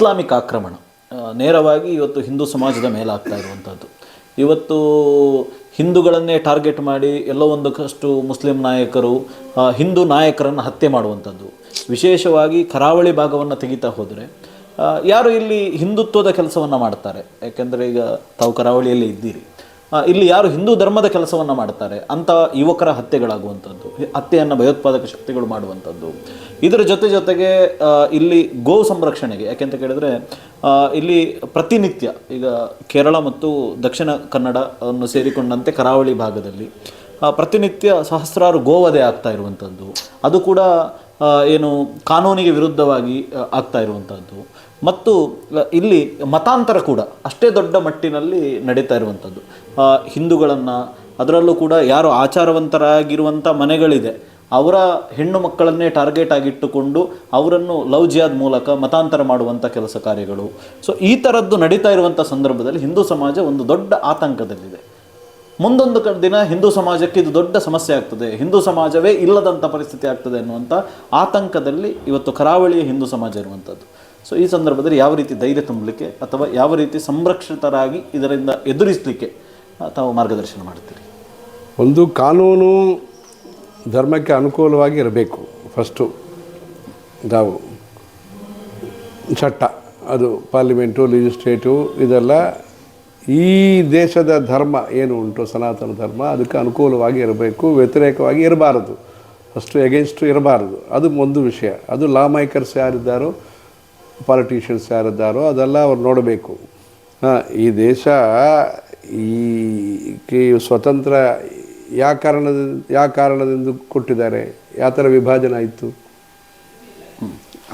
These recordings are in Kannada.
ಇಸ್ಲಾಮಿಕ್ ಆಕ್ರಮಣ. ನೇರವಾಗಿ ಇವತ್ತು ಹಿಂದೂ ಸಮಾಜದ ಮೇಲಾಗ್ತಾ ಇರುವಂಥದ್ದು ಇವತ್ತು ಹಿಂದೂಗಳನ್ನೇ ಟಾರ್ಗೆಟ್ ಮಾಡಿ ಎಲ್ಲೋ ಒಂದಕ್ಕಷ್ಟು ಮುಸ್ಲಿಂ ನಾಯಕರು ಹಿಂದೂ ನಾಯಕರನ್ನು ಹತ್ಯೆ ಮಾಡುವಂಥದ್ದು ವಿಶೇಷವಾಗಿ ಕರಾವಳಿ ಭಾಗವನ್ನು ತೆಗಿತಾ ಹೋದರೆ ಯಾರು ಇಲ್ಲಿ ಹಿಂದುತ್ವದ ಕೆಲಸವನ್ನು ಮಾಡ್ತಾರೆ? ಯಾಕೆಂದರೆ ಈಗ ತಾವು ಕರಾವಳಿಯಲ್ಲಿ ಇದ್ದೀರಿ. ಇಲ್ಲಿ ಯಾರು ಹಿಂದೂ ಧರ್ಮದ ಕೆಲಸವನ್ನು ಮಾಡ್ತಾರೆ, ಅಂತ ಯುವಕರ ಹತ್ಯೆಗಳಾಗುವಂಥದ್ದು, ಹತ್ಯೆಯನ್ನು ಭಯೋತ್ಪಾದಕ ಶಕ್ತಿಗಳು ಮಾಡುವಂಥದ್ದು. ಇದರ ಜೊತೆ ಜೊತೆಗೆ ಇಲ್ಲಿ ಗೋ ಸಂರಕ್ಷಣೆಗೆ ಯಾಕೆಂತ ಕೇಳಿದ್ರೆ ಇಲ್ಲಿ ಪ್ರತಿನಿತ್ಯ, ಈಗ ಕೇರಳ ಮತ್ತು ದಕ್ಷಿಣ ಕನ್ನಡ ಅನ್ನು ಸೇರಿಕೊಂಡಂತೆ ಕರಾವಳಿ ಭಾಗದಲ್ಲಿ ಪ್ರತಿನಿತ್ಯ ಸಹಸ್ರಾರು ಗೋವಧೆ ಆಗ್ತಾ ಇರುವಂಥದ್ದು. ಅದು ಕೂಡ ಏನು ಕಾನೂನಿಗೆ ವಿರುದ್ಧವಾಗಿ ಆಗ್ತಾ ಇರುವಂಥದ್ದು. ಮತ್ತು ಇಲ್ಲಿ ಮತಾಂತರ ಕೂಡ, ಅಷ್ಟೇ ದೊಡ್ಡ ಮಟ್ಟಿನಲ್ಲಿ ನಡೀತಾ ಇರುವಂಥದ್ದು. ಹಿಂದೂಗಳನ್ನು, ಅದರಲ್ಲೂ ಕೂಡ ಯಾರು ಆಚಾರವಂತರಾಗಿರುವಂಥ ಮನೆಗಳಿದೆ, ಅವರ ಹೆಣ್ಣು ಮಕ್ಕಳನ್ನೇ ಟಾರ್ಗೆಟ್ ಆಗಿಟ್ಟುಕೊಂಡು ಅವರನ್ನು ಲವ್ ಜಿಯಾದ್ ಮೂಲಕ ಮತಾಂತರ ಮಾಡುವಂಥ ಕೆಲಸ ಕಾರ್ಯಗಳು. ಸೊ ಈ ಥರದ್ದು ನಡೀತಾ ಇರುವಂಥ ಸಂದರ್ಭದಲ್ಲಿ ಹಿಂದೂ ಸಮಾಜ ಒಂದು ದೊಡ್ಡ ಆತಂಕದಲ್ಲಿದೆ. ಮುಂದೊಂದು ದಿನ ಹಿಂದೂ ಸಮಾಜಕ್ಕೆ ಇದು ದೊಡ್ಡ ಸಮಸ್ಯೆ ಆಗ್ತದೆ. ಹಿಂದೂ ಸಮಾಜವೇ ಇಲ್ಲದಂಥ ಪರಿಸ್ಥಿತಿ ಆಗ್ತದೆ ಅನ್ನುವಂಥ ಆತಂಕದಲ್ಲಿ ಇವತ್ತು ಕರಾವಳಿಯ ಹಿಂದೂ ಸಮಾಜ ಇರುವಂಥದ್ದು. ಸೊ ಈ ಸಂದರ್ಭದಲ್ಲಿ ಯಾವ ರೀತಿ ಧೈರ್ಯ ತುಂಬಲಿಕ್ಕೆ ಅಥವಾ ಯಾವ ರೀತಿ ಸಂರಕ್ಷಿತರಾಗಿ ಇದರಿಂದ ಎದುರಿಸಲಿಕ್ಕೆ ತಾವು ಮಾರ್ಗದರ್ಶನ ಮಾಡ್ತೀರಿ ಒಂದು ಕಾನೂನು ಧರ್ಮಕ್ಕೆ ಅನುಕೂಲವಾಗಿ ಇರಬೇಕು. ಫಸ್ಟು ನಾವು ಚಟ್ಟ, ಅದು ಪಾರ್ಲಿಮೆಂಟು ಲೆಜಿಸ್ಲೇಟಿವ್ ಇದೆಲ್ಲ ಈ ದೇಶದ ಧರ್ಮ ಏನು ಉಂಟು, ಸನಾತನ ಧರ್ಮ, ಅದಕ್ಕೆ ಅನುಕೂಲವಾಗಿ ಇರಬೇಕು, ವ್ಯತಿರೇಕವಾಗಿ ಇರಬಾರದು. ಫಸ್ಟು ಎಗೇನ್ಸ್ಟು ಇರಬಾರದು. ಅದು ಒಂದು ವಿಷಯ. ಅದು ಲಾ ಮೇಕರ್ಸ್ ಯಾರಿದ್ದಾರೋ ಪಾಲಿಟಿಷಿಯನ್ಸ್ ಯಾರಿದ್ದಾರೋ ಅದೆಲ್ಲ ಅವ್ರು ನೋಡಬೇಕು. ಹಾಂ ಈ ದೇಶ ಈ ಸ್ವತಂತ್ರ ಯಾವ ಕಾರಣದಿಂದ ಯಾವ ಕಾರಣದಿಂದ ಕೊಟ್ಟಿದ್ದಾರೆ ಯಾವ ಥರ ವಿಭಜನೆ ಆಯಿತು?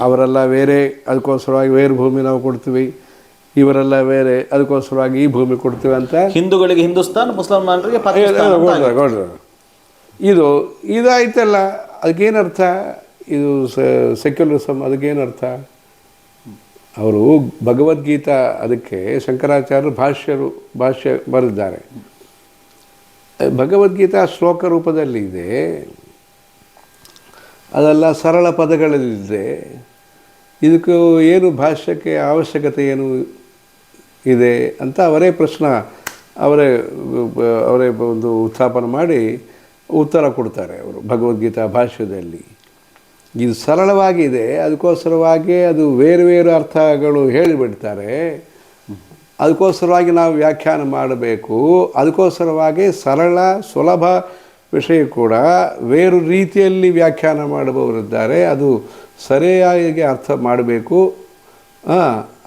ಅವರೆಲ್ಲ ಬೇರೆ ಅದಕ್ಕೋಸ್ಕರವಾಗಿ ಬೇರೆ ಭೂಮಿ ನಾವು ಕೊಡ್ತೀವಿ ಇವರೆಲ್ಲ ಬೇರೆ ಅದಕ್ಕೋಸ್ಕರವಾಗಿ ಈ ಭೂಮಿ ಕೊಡ್ತೀವಿ ಅಂತ ಹಿಂದೂಗಳಿಗೆ ಹಿಂದೂಸ್ತಾನ್ ಮುಸಲ್ಮಾನರಿಗೆ ಇದು ಇದಾಯ್ತಲ್ಲ ಅದಕ್ಕೇನರ್ಥ? ಇದು ಸೆಕ್ಯುಲರಿಸಮ್ ಅದಕ್ಕೇನರ್ಥ? ಅವರು ಭಗವದ್ಗೀತಾ ಅದಕ್ಕೆ ಶಂಕರಾಚಾರ್ಯರು ಭಾಷ್ಯರು ಭಾಷ್ಯ ಬರೆದಿದ್ದಾರೆ. ಭಗವದ್ಗೀತಾ ಶ್ಲೋಕ ರೂಪದಲ್ಲಿ ಇದೆ. ಅದೆಲ್ಲ ಸರಳ ಪದಗಳಲ್ಲಿದೆ. ಇದಕ್ಕೂ ಏನು ಭಾಷ್ಯಕ್ಕೆ ಅವಶ್ಯಕತೆ ಏನು ಇದೆ ಅಂತ ಅವರೇ ಪ್ರಶ್ನ, ಅವರೇ ಅವರೇ ಒಂದು ಉತ್ಥಾಪನ ಮಾಡಿ ಉತ್ತರ ಕೊಡ್ತಾರೆ ಅವರು ಭಗವದ್ಗೀತಾ ಭಾಷ್ಯದಲ್ಲಿ. ಇದು ಸರಳವಾಗಿದೆ, ಅದಕ್ಕೋಸ್ಕರವಾಗಿ ಅದು ಬೇರೆ ಬೇರೆ ಅರ್ಥಗಳು ಹೇಳಿಬಿಡ್ತಾರೆ. ಅದಕ್ಕೋಸ್ಕರವಾಗಿ ನಾವು ವ್ಯಾಖ್ಯಾನ ಮಾಡಬೇಕು. ಅದಕ್ಕೋಸ್ಕರವಾಗಿ ಸರಳ, ಸುಲಭ ವಿಷಯ ಕೂಡ ಬೇರೆ ರೀತಿಯಲ್ಲಿ ವ್ಯಾಖ್ಯಾನ ಮಾಡುವವರಿದ್ದಾರೆ ಅದು ಸರಿಯಾಗಿ ಅರ್ಥ ಮಾಡಬೇಕು.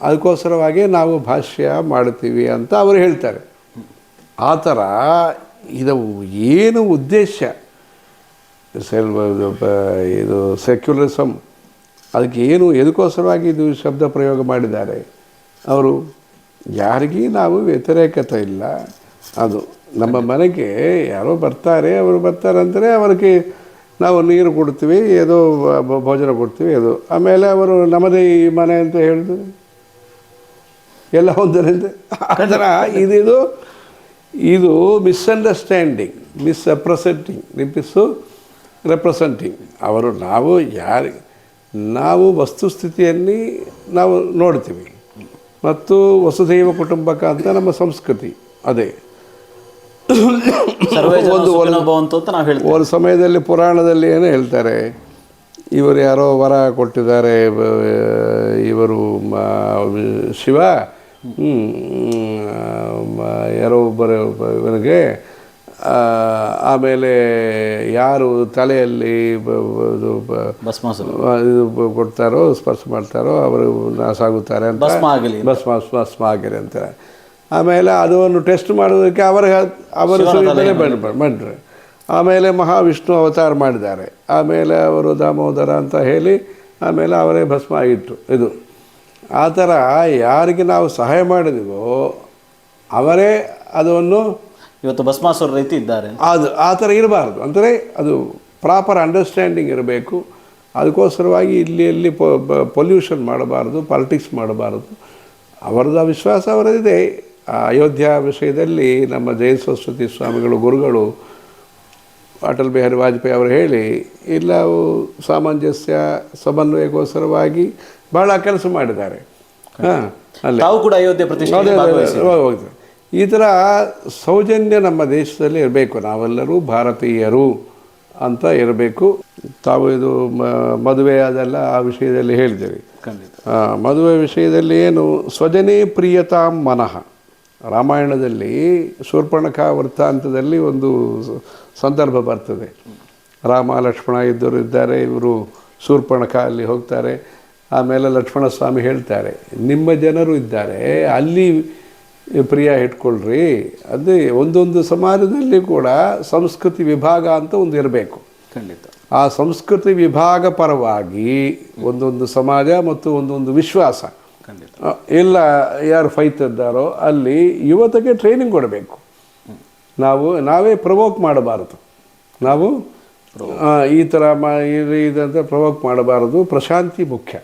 ಅದಕ್ಕೋಸ್ಕರವಾಗಿ ನಾವು ಭಾಷ್ಯ ಮಾಡ್ತೀವಿ ಅಂತ ಅವರು ಹೇಳ್ತಾರೆ. ಆ ಥರ ಇದು ಏನು ಉದ್ದೇಶ? ಇದು ಸೆಕ್ಯುಲರಿಸಮ್ ಅದಕ್ಕೆ ಏನು ಎದಕ್ಕೋಸ್ಕರವಾಗಿ ಇದು ಶಬ್ದ ಪ್ರಯೋಗ ಮಾಡಿದ್ದಾರೆ? ಅವರು, ಯಾರಿಗೂ ನಾವು ವ್ಯತಿರೇಕತೆ ಇಲ್ಲ. ಅದು ನಮ್ಮ ಮನೆಗೆ ಯಾರೋ ಬರ್ತಾರೆ, ಅವರು ಬರ್ತಾರೆ ಅಂದರೆ ಅವರಿಗೆ ನಾವು ನೀರು ಕೊಡ್ತೀವಿ ಭ- ಭೋಜನ ಕೊಡ್ತೀವಿ, ಅದು. ಆಮೇಲೆ ಅವರು ನಮ್ಮದೇ ಈ ಮನೆ ಅಂತ ಹೇಳಿದ್ರು. ಎಲ್ಲ ಒಂದರಿಂದ ಆ ಥರ ಇದಿದು ಇದು ಮಿಸ್ಅಂಡರ್ಸ್ಟ್ಯಾಂಡಿಂಗ್ ಮಿಸ್ರೆಪ್ರೆಸೆಂಟಿಂಗ್ ರಿಪಿಸು ರೆಪ್ರೆಸೆಂಟಿಂಗ್ ಅವರು ನಾವು ಯಾರು ನಾವು ವಸ್ತುಸ್ಥಿತಿಯಲ್ಲಿ ನಾವು ನೋಡ್ತೀವಿ. ಮತ್ತು ವಸುದೈವ ಕುಟುಂಬಕ ಅಂತ ನಮ್ಮ ಸಂಸ್ಕೃತಿ ಅದೇ. ಒಂದು ಅಂತ ನಾವು ಹೇಳ್ತೀವಿ. ಒಂದು ಸಮಯದಲ್ಲಿ ಪುರಾಣದಲ್ಲಿ ಏನು ಹೇಳ್ತಾರೆ? ಇವರು ಯಾರೋ ವರ ಕೊಟ್ಟಿದ್ದಾರೆ ಇವರು ಶಿವ ಯಾರೋ ಒಬ್ಬರು ಆ, ಆಮೇಲೆ ಯಾರು ತಲೆಯಲ್ಲಿ ಇದು ಕೊಡ್ತಾರೋ ಸ್ಪರ್ಶ ಮಾಡ್ತಾರೋ ಅವರು ನಾಸಾಗುತ್ತಾರೆ ಅಂತ. ಭಸ್ಮ ಆಗಲಿ ಭಸ್ಮ ಆಗಿರಿ ಅಂತಾರೆ ಆಮೇಲೆ ಅದನ್ನು ಟೆಸ್ಟ್ ಮಾಡೋದಕ್ಕೆ ಅವರ ಅವರ ಬಂಡ್ರೆ ಆಮೇಲೆ ಮಹಾವಿಷ್ಣು ಅವತಾರ ಮಾಡಿದ್ದಾರೆ. ಆಮೇಲೆ ಅವರು ದಾಮೋದರ ಅಂತ ಹೇಳಿ ಆಮೇಲೆ ಅವರೇ ಭಸ್ಮ ಆಗಿತ್ತು ಇದು. ಆ ಥರ ಯಾರಿಗೆ ನಾವು ಸಹಾಯ ಮಾಡಿದೀವೋ ಅವರೇ ಅದನ್ನು ಇವತ್ತು ಭಸ್ಮಾಸುರ ರೀತಿ ಇದ್ದಾರೆ. ಅದು ಆ ಥರ ಇರಬಾರ್ದು. ಅಂದರೆ ಅದು ಪ್ರಾಪರ್ ಅಂಡರ್ಸ್ಟ್ಯಾಂಡಿಂಗ್ ಇರಬೇಕು. ಅದಕ್ಕೋಸ್ಕರವಾಗಿ ಇಲ್ಲಿ ಇಲ್ಲಿ ಪೊಲ್ಯೂಷನ್ ಮಾಡಬಾರ್ದು ಪಾಲಿಟಿಕ್ಸ್ ಮಾಡಬಾರ್ದು. ಅವರದ ವಿಶ್ವಾಸ ಅವರದಿದೆ ಆ ಅಯೋಧ್ಯ ವಿಷಯದಲ್ಲಿ ನಮ್ಮ ಜಯ ಸರಸ್ವತಿ ಸ್ವಾಮಿಗಳು ಗುರುಗಳು ಅಟಲ್ ಬಿಹಾರಿ ವಾಜಪೇಯಿ ಅವರು ಹೇಳಿ ಇಲ್ಲ ಅವು ಸಾಮಂಜಸ್ಯ ಸಮನ್ವಯಕ್ಕೋಸ್ಕರವಾಗಿ ಬಹಳ ಕೆಲಸ ಮಾಡಿದ್ದಾರೆ. ಹಾಂ ಅಲ್ಲಿ. ತಾವು ಕೂಡ ಅಯೋಧ್ಯೆ ಪ್ರತಿಷ್ಠೆ ಹೋಗ್ತದೆ. ಈ ಥರ ಸೌಜನ್ಯ ನಮ್ಮ ದೇಶದಲ್ಲಿ ಇರಬೇಕು. ನಾವೆಲ್ಲರೂ ಭಾರತೀಯರು ಅಂತ ಇರಬೇಕು. ತಾವು ಇದು ಮ- ಮದುವೆ ಅದೆಲ್ಲ ಆ ವಿಷಯದಲ್ಲಿ ಹೇಳಿದ್ದೀರಿ ಮದುವೆ ವಿಷಯದಲ್ಲಿ ಏನು ಸ್ವಜನೇ ಪ್ರಿಯತಾ ಮನಃ. ರಾಮಾಯಣದಲ್ಲಿ ಶೂರ್ಪಣಖ ವೃತ್ತಾಂತದಲ್ಲಿ ಒಂದು ಸಂದರ್ಭ ಬರ್ತದೆ. ರಾಮ ಲಕ್ಷ್ಮಣ ಇದ್ದರು ಇದ್ದಾರೆ ಇವರು ಶೂರ್ಪಣಖ ಅಲ್ಲಿ ಹೋಗ್ತಾರೆ. ಆಮೇಲೆ ಲಕ್ಷ್ಮಣ ಸ್ವಾಮಿ ಹೇಳ್ತಾರೆ ನಿಮ್ಮ ಜನರು ಇದ್ದಾರೆ ಅಲ್ಲಿ ಪ್ರಿಯ ಇಟ್ಕೊಳ್ರಿ. ಅದೇ ಒಂದೊಂದು ಸಮಾಜದಲ್ಲಿ ಕೂಡ ಸಂಸ್ಕೃತಿ ವಿಭಾಗ ಅಂತ ಒಂದು ಇರಬೇಕು. ಖಂಡಿತ. ಆ ಸಂಸ್ಕೃತಿ ವಿಭಾಗ ಪರವಾಗಿ ಒಂದೊಂದು ಸಮಾಜ ಮತ್ತು ಒಂದೊಂದು ವಿಶ್ವಾಸ. ಇಲ್ಲ ಯಾರು ಫೈತ್ ಇದ್ದಾರೋ ಅಲ್ಲಿ ಯುವತಿಗೆ ಟ್ರೈನಿಂಗ್ ಕೊಡಬೇಕು. ನಾವು ನಾವೇ ಪ್ರವೋಕ್ ಮಾಡಬಾರದು. ನಾವು ಈ ಥರ ಮಾ ಇದಂತ ಪ್ರವೋಕ್ ಮಾಡಬಾರದು. ಪ್ರಶಾಂತಿ ಮುಖ್ಯ.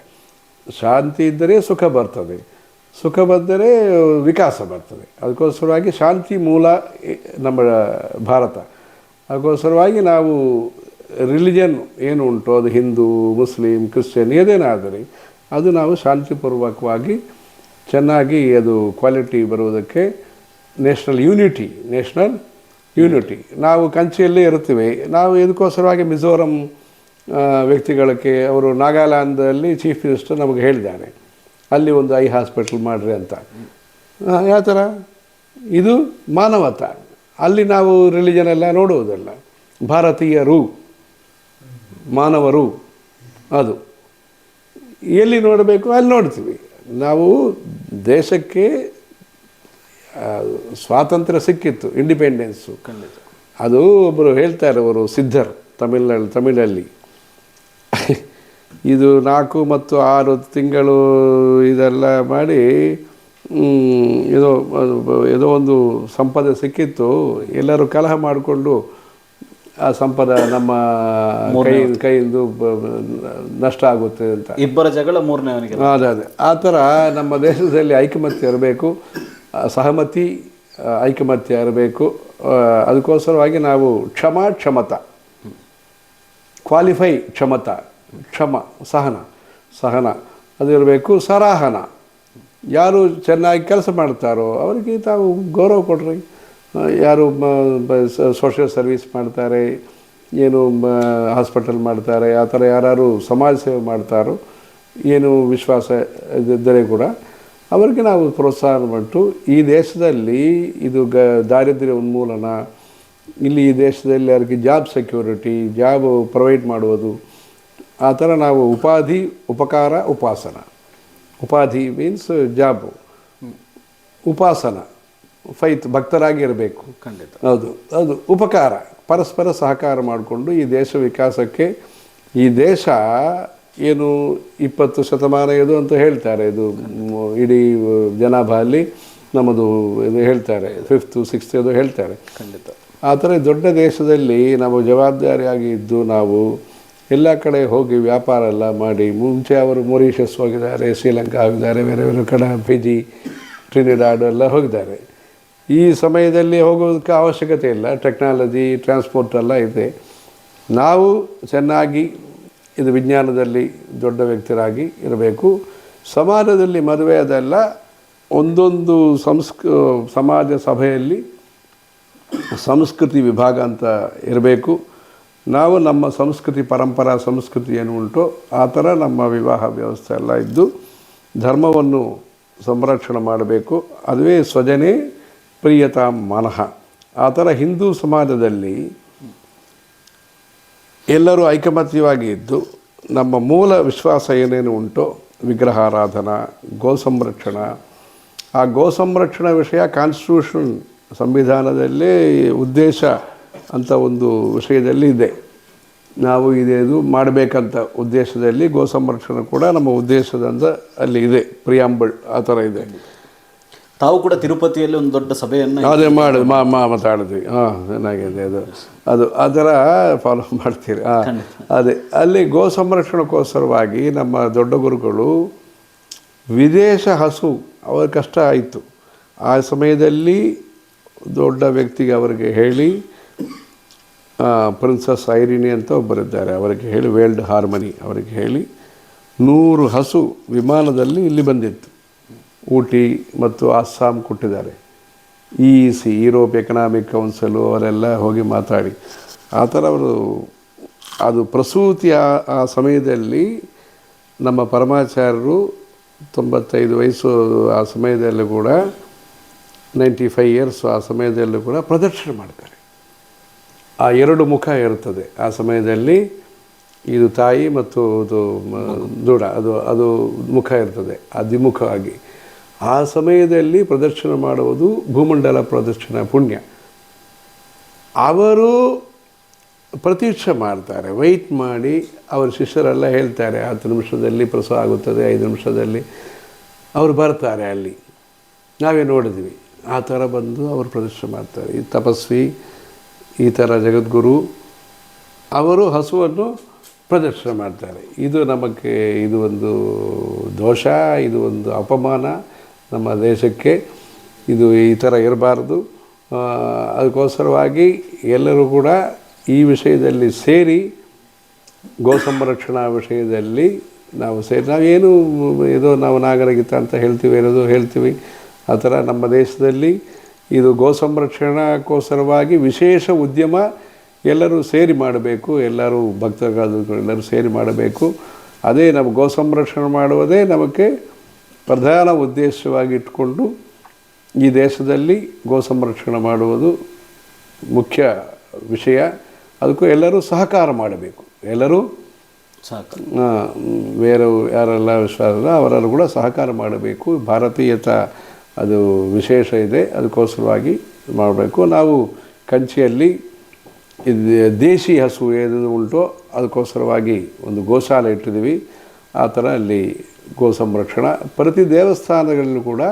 ಶಾಂತಿ ಇದ್ದರೆ ಸುಖ ಬರ್ತದೆ. ಸುಖ ಬಂದರೆ ವಿಕಾಸ ಬರ್ತದೆ. ಅದಕ್ಕೋಸ್ಕರವಾಗಿ ಶಾಂತಿ ಮೂಲ ನಮ್ಮ ಭಾರತ. ಅದಕ್ಕೋಸ್ಕರವಾಗಿ ನಾವು ರಿಲಿಜನ್ ಏನು ಉಂಟು? ಅದು ಹಿಂದೂ, ಮುಸ್ಲಿಂ, ಕ್ರಿಶ್ಚಿಯನ್ ಏನೇನಾದರೆ ಅದು ನಾವು ಶಾಂತಿಪೂರ್ವಕವಾಗಿ ಚೆನ್ನಾಗಿ ಅದು ಕ್ವಾಲಿಟಿ ಬರುವುದಕ್ಕೆ ನ್ಯಾಷನಲ್ ಯೂನಿಟಿ ನ್ಯಾಷನಲ್ ಯೂನಿಟಿ. ನಾವು ಕಂಚಿಯಲ್ಲೇ ಇರ್ತೀವಿ ನಾವು ಇದಕ್ಕೋಸ್ಕರವಾಗಿ ಮಿಜೋರಂ ವ್ಯಕ್ತಿಗಳಿಗೆ ಅವರು ನಾಗಾಲ್ಯಾಂಡಲ್ಲಿ ಚೀಫ್ ಮಿನಿಸ್ಟರ್ ನಮಗೆ ಹೇಳಿದ್ದಾರೆ. ಅಲ್ಲಿ ಒಂದು ಐ ಹಾಸ್ಪಿಟಲ್ ಮಾಡಿರಿ ಅಂತ. ಯಾವ ಥರ ಇದು ಮಾನವತ. ಅಲ್ಲಿ ನಾವು ರಿಲಿಜನ್ ಎಲ್ಲ ನೋಡುವುದಲ್ಲ. ಭಾರತೀಯರು ಮಾನವರು ಅದು. ಎಲ್ಲಿ ನೋಡಬೇಕು ಅಲ್ಲಿ ನೋಡ್ತೀವಿ. ನಾವು ದೇಶಕ್ಕೆ ಸ್ವಾತಂತ್ರ್ಯ ಸಿಕ್ಕಿತ್ತು ಇಂಡಿಪೆಂಡೆನ್ಸು ಅದು ಒಬ್ಬರು ಹೇಳ್ತಾರೆ ಅವರು ಸಿದ್ಧರು ತಮಿಳ್ನಲ್ಲಿ ತಮಿಳಲ್ಲಿ. ಇದು ನಾಲ್ಕು ಮತ್ತು ಆರು ತಿಂಗಳು ಇದೆಲ್ಲ ಮಾಡಿ ಇದು ಏನೋ ಏನೋ ಒಂದು ಸಂಪದ ಸಿಕ್ಕಿತ್ತು. ಎಲ್ಲರೂ ಕಲಹ ಮಾಡಿಕೊಂಡು ಆ ಸಂಪದ ನಮ್ಮ ಕೈ ಕೈಯಿಂದ ಬ- ನಷ್ಟ ಆಗುತ್ತೆ ಅಂತ. ಇಬ್ಬರ ಜಗಳ ಮೂರನೇವನಿಗೆ ಅದೇ ಅದೇ. ಆ ಥರ ನಮ್ಮ ದೇಶದಲ್ಲಿ ಐಕಮತ್ಯ ಇರಬೇಕು. ಸಹಮತಿ ಐಕಮತ್ಯ ಇರಬೇಕು. ಅದಕ್ಕೋಸ್ಕರವಾಗಿ ನಾವು ಕ್ಷಮಾ ಕ್ಷಮತ ಕ್ವಾಲಿಫೈ ಕ್ಷಮತ ಕ್ಷಮ, ಸಹನ ಸಹನ. ಅದಿರಬೇಕು ಸರಾಹನ. ಯಾರು ಚೆನ್ನಾಗಿ ಕೆಲಸ ಮಾಡ್ತಾರೋ ಅವರಿಗೆ ತಾವು ಗೌರವ ಕೊಡ್ರಿ. ಯಾರು ಸೋಷಿಯಲ್ ಸರ್ವಿಸ್ ಮಾಡ್ತಾರೆ, ಏನು ಹಾಸ್ಪಿಟಲ್ ಮಾಡ್ತಾರೆ, ಆ ಥರ ಯಾರು ಸಮಾಜ ಸೇವೆ ಮಾಡ್ತಾರೋ, ಏನು ವಿಶ್ವಾಸ ಇದ್ದರೆ ಕೂಡ ಅವರಿಗೆ ನಾವು ಪ್ರೋತ್ಸಾಹ ಕೊಟ್ಟು ಈ ದೇಶದಲ್ಲಿ ಇದು ಗ, ದಾರಿದ್ರ್ಯ ಉನ್ಮೂಲನ, ಇಲ್ಲಿ ಈ ದೇಶದಲ್ಲಿ ಅವರಿಗೆ ಜಾಬ್ ಸೆಕ್ಯೂರಿಟಿ ಜಾಬ್ ಪ್ರೊವೈಡ್ ಮಾಡುವುದು ಆ ಥರ ನಾವು ಉಪಾಧಿ ಉಪಕಾರ ಉಪಾಸನ. ಉಪಾಧಿ ಮೀನ್ಸ್ ಜಾಬು ಉಪಾಸನ. ಫೈತ್ ಭಕ್ತರಾಗಿರಬೇಕು. ಖಂಡಿತ. ಹೌದು ಹೌದು. ಉಪಕಾರ. ಪರಸ್ಪರ ಸಹಕಾರ ಮಾಡಿಕೊಂಡು ಈ ದೇಶ ವಿಕಾಸಕ್ಕೆ ಈ ದೇಶ ಏನು ಇಪ್ಪತ್ತು ಶತಮಾನ ಇದು ಅಂತ ಹೇಳ್ತಾರೆ. ಇದು ಇಡೀ ಜನಾಭಾ ಅಲ್ಲಿ ನಮ್ಮದು ಇದು ಹೇಳ್ತಾರೆ. ಫಿಫ್ತು ಸಿಕ್ಸ್ತ್ ಅದು ಹೇಳ್ತಾರೆ. ಖಂಡಿತ. ಆ ಥರ ದೊಡ್ಡ ದೇಶದಲ್ಲಿ ನಾವು ಜವಾಬ್ದಾರಿಯಾಗಿ ಇದ್ದು ನಾವು ಎಲ್ಲ ಕಡೆ ಹೋಗಿ ವ್ಯಾಪಾರ ಎಲ್ಲ ಮಾಡಿ, ಮುಂಚೆ ಅವರು ಮೊರಿಷಸ್ ಹೋಗಿದ್ದಾರೆ, ಶ್ರೀಲಂಕಾ ಹೋಗಿದ್ದಾರೆ, ಬೇರೆ ಬೇರೆ ಕಡೆ ಫಿಜಿ ಟ್ರಿನಿಡಾಡು ಎಲ್ಲ ಹೋಗಿದ್ದಾರೆ. ಈ ಸಮಯದಲ್ಲಿ ಹೋಗೋದಕ್ಕೆ ಅವಶ್ಯಕತೆ ಇಲ್ಲ ಟೆಕ್ನಾಲಜಿ ಟ್ರಾನ್ಸ್ಪೋರ್ಟ್ ಎಲ್ಲ ಇದೆ. ನಾವು ಚೆನ್ನಾಗಿ ಇದು ವಿಜ್ಞಾನದಲ್ಲಿ ದೊಡ್ಡ ವ್ಯಕ್ತಿರಾಗಿ ಇರಬೇಕು. ಸಮಾಜದಲ್ಲಿ ಮದುವೆ ಅದೆಲ್ಲ ಒಂದೊಂದು ಸಂಸ್ಕ, ಸಮಾಜ ಸಭೆಯಲ್ಲಿ ಸಂಸ್ಕೃತಿ ವಿಭಾಗ ಅಂತ ಇರಬೇಕು. ನಾವು ನಮ್ಮ ಸಂಸ್ಕೃತಿ ಪರಂಪರಾ ಸಂಸ್ಕೃತಿ ಏನು ಉಂಟು ಆ ಥರ ನಮ್ಮ ವಿವಾಹ ವ್ಯವಸ್ಥೆ ಎಲ್ಲ ಇದ್ದು ಧರ್ಮವನ್ನು ಸಂರಕ್ಷಣೆ ಮಾಡಬೇಕು. ಅದುವೇ ಸ್ವಜನೇ ಪ್ರಿಯತಾ ಮನಃ. ಆ ಥರ ಹಿಂದೂ ಸಮಾಜದಲ್ಲಿ ಎಲ್ಲರೂ ಐಕಮತ್ಯವಾಗಿ ಇದ್ದು ನಮ್ಮ ಮೂಲ ವಿಶ್ವಾಸ ಏನೇನು ಉಂಟೋ ವಿಗ್ರಹಾರಾಧನಾ ಗೋ ಸಂರಕ್ಷಣ ಆ ಗೋ ಸಂರಕ್ಷಣಾ ವಿಷಯ ಕಾನ್ಸ್ಟಿಟ್ಯೂಷನ್ ಸಂವಿಧಾನದಲ್ಲೇ ಉದ್ದೇಶ ಅಂತ ಒಂದು ವಿಷಯದಲ್ಲಿ ಇದೆ. ನಾವು ಇದೇದು ಮಾಡಬೇಕಂತ ಉದ್ದೇಶದಲ್ಲಿ ಗೋ ಸಂರಕ್ಷಣೆ ಕೂಡ ನಮ್ಮ ಉದ್ದೇಶದಂತ ಅಲ್ಲಿ ಇದೆ. ಪ್ರಿಯಾಂಬಳ್ ಆ ಥರ ಇದೆ. ತಾವು ಕೂಡ ತಿರುಪತಿಯಲ್ಲಿ ಒಂದು ದೊಡ್ಡ ಸಭೆಯನ್ನು ಅದೇ ಮಾಡಿ ಮಾ ಮಾ ಮಾತಾಡಿದ್ವಿ. ಹಾಂ ಚೆನ್ನಾಗಿದೆ ಅದು. ಅದು ಆ ಥರ ಫಾಲೋ ಮಾಡ್ತೀರಿ. ಹಾಂ ಅದೇ. ಅಲ್ಲಿ ಗೋ ಸಂರಕ್ಷಣೆಗೋಸ್ಕರವಾಗಿ ನಮ್ಮ ದೊಡ್ಡ ಗುರುಗಳು ವಿದೇಶ ಹಸು ಅವರ ಕಷ್ಟ ಆಯಿತು. ಆ ಸಮಯದಲ್ಲಿ ದೊಡ್ಡ ವ್ಯಕ್ತಿಗೆ ಅವರಿಗೆ ಹೇಳಿ ಪ್ರಿನ್ಸಸ್ ಐರಿನಿ ಅಂತ ಒಬ್ಬರಿದ್ದಾರೆ. ಅವರಿಗೆ ಹೇಳಿ ವೇಲ್ಡ್ ಹಾರ್ಮನಿ ಅವರಿಗೆ ಹೇಳಿ ನೂರು ಹಸು ವಿಮಾನದಲ್ಲಿ ಇಲ್ಲಿ ಬಂದಿತ್ತು. ಊಟಿ ಮತ್ತು ಅಸ್ಸಾಂ ಕೊಟ್ಟಿದ್ದಾರೆ. E C Europe economic council ಅವರೆಲ್ಲ ಹೋಗಿ ಮಾತಾಡಿ. ಆ ಥರ ಅವರು, ಅದು ಪ್ರಸೂತಿ ಆ- ಆ ಸಮಯದಲ್ಲಿ ನಮ್ಮ ಪರಮಾಚಾರ್ಯರು ತೊಂಬತ್ತೈದು ವಯಸ್ಸು ಆ ಸಮಯದಲ್ಲೂ ಕೂಡ ನೈಂಟಿ ಫೈವ್ ಇಯರ್ಸ್ ಆ ಸಮಯದಲ್ಲೂ ಕೂಡ ಪ್ರದರ್ಶನ ಮಾಡ್ತಾರೆ ಆ ಎರಡು ಮುಖ ಇರ್ತದೆ ಆ ಸಮಯದಲ್ಲಿ ಇದು ತಾಯಿ ಮತ್ತು ಇದು ದೂಡ, ಅದು ಅದು ಮುಖ ಇರ್ತದೆ ಅಧಿಮುಖವಾಗಿ ಆ ಸಮಯದಲ್ಲಿ ಪ್ರದರ್ಶನ ಮಾಡುವುದು ಭೂಮಂಡಲ ಪ್ರದರ್ಶನ ಪುಣ್ಯ. ಅವರು ಪ್ರತೀಕ್ಷೆ ಮಾಡ್ತಾರೆ ವೆಯ್ಟ್ ಮಾಡಿ ಅವರ ಶಿಷ್ಯರೆಲ್ಲ ಹೇಳ್ತಾರೆ, ಹತ್ತು ನಿಮಿಷದಲ್ಲಿ ಪ್ರಸವ ಆಗುತ್ತದೆ, ಐದು ನಿಮಿಷದಲ್ಲಿ ಅವರು ಬರ್ತಾರೆ ಅಲ್ಲಿ. ನಾವೇ ನೋಡಿದ್ವಿ. ಆ ಥರ ಬಂದು ಅವರು ಪ್ರದರ್ಶನ ಮಾಡ್ತಾರೆ. ಈ ತಪಸ್ವಿ ಈ ಥರ ಜಗದ್ಗುರು ಅವರು ಹಸುವನ್ನು ಪ್ರದರ್ಶನ ಮಾಡ್ತಾರೆ. ಇದು ನಮಗೆ ಇದು ಒಂದು ದೋಷ, ಇದು ಒಂದು ಅಪಮಾನ ನಮ್ಮ ದೇಶಕ್ಕೆ. ಇದು ಈ ಥರ ಇರಬಾರ್ದು. ಅದಕ್ಕೋಸ್ಕರವಾಗಿ ಎಲ್ಲರೂ ಕೂಡ ಈ ವಿಷಯದಲ್ಲಿ ಸೇರಿ, ಗೋ ಸಂರಕ್ಷಣಾ ವಿಷಯದಲ್ಲಿ ನಾವು ಸೇರಿ, ನಾವೇನು ಇದು ನಾವು ನಾಗರಿಕತೆ ಅಂತ ಹೇಳ್ತೀವಿ ಇರೋದು ಹೇಳ್ತೀವಿ, ಆ ಥರ ನಮ್ಮ ದೇಶದಲ್ಲಿ ಇದು ಗೋ ಸಂರಕ್ಷಣಕ್ಕೋಸ್ಕರವಾಗಿ ವಿಶೇಷ ಉದ್ಯಮ ಎಲ್ಲರೂ ಸೇರಿ ಮಾಡಬೇಕು ಎಲ್ಲರೂ ಭಕ್ತಗಾದರು ಎಲ್ಲರೂ ಸೇರಿ ಮಾಡಬೇಕು. ಅದೇ ನಮ್ಮ ಗೋ ಸಂರಕ್ಷಣೆ ಮಾಡುವುದೇ ನಮಗೆ ಪ್ರಧಾನ ಉದ್ದೇಶವಾಗಿ ಇಟ್ಕೊಂಡು ಈ ದೇಶದಲ್ಲಿ ಗೋ ಸಂರಕ್ಷಣೆ ಮಾಡುವುದು ಮುಖ್ಯ ವಿಷಯ. ಅದಕ್ಕೂ ಎಲ್ಲರೂ ಸಹಕಾರ ಮಾಡಬೇಕು. ಎಲ್ಲರೂ ಬೇರೆ ಯಾರೆಲ್ಲ ವಿಶ್ವಾಸ ಅವರೆಲ್ಲರೂ ಕೂಡ ಸಹಕಾರ ಮಾಡಬೇಕು. ಭಾರತೀಯತ ಅದು ವಿಶೇಷ ಇದೆ, ಅದಕ್ಕೋಸ್ಕರವಾಗಿ ಮಾಡಬೇಕು. ನಾವು ಕಂಚಿಯಲ್ಲಿ ಇದು ದೇಶಿ ಹಸು ಏನೇನು ಉಂಟೋ ಅದಕ್ಕೋಸ್ಕರವಾಗಿ ಒಂದು ಗೋಶಾಲೆ ಇಟ್ಟಿದ್ದೀವಿ. ಆ ಥರ ಅಲ್ಲಿ ಗೋ ಸಂರಕ್ಷಣಾ. ಪ್ರತಿ ದೇವಸ್ಥಾನಗಳಲ್ಲೂ ಕೂಡ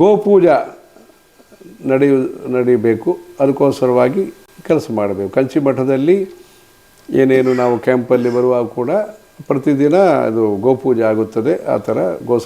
ಗೋಪೂಜಾ ನಡೆಯು, ನಡೀಬೇಕು. ಅದಕ್ಕೋಸ್ಕರವಾಗಿ ಕೆಲಸ ಮಾಡಬೇಕು. ಕಂಚಿ ಮಠದಲ್ಲಿ ಏನೇನು ನಾವು ಕ್ಯಾಂಪಲ್ಲಿ ಬರುವಾಗ ಕೂಡ ಪ್ರತಿದಿನ ಅದು ಗೋಪೂಜೆ ಆಗುತ್ತದೆ. ಆ ಥರ ಗೋ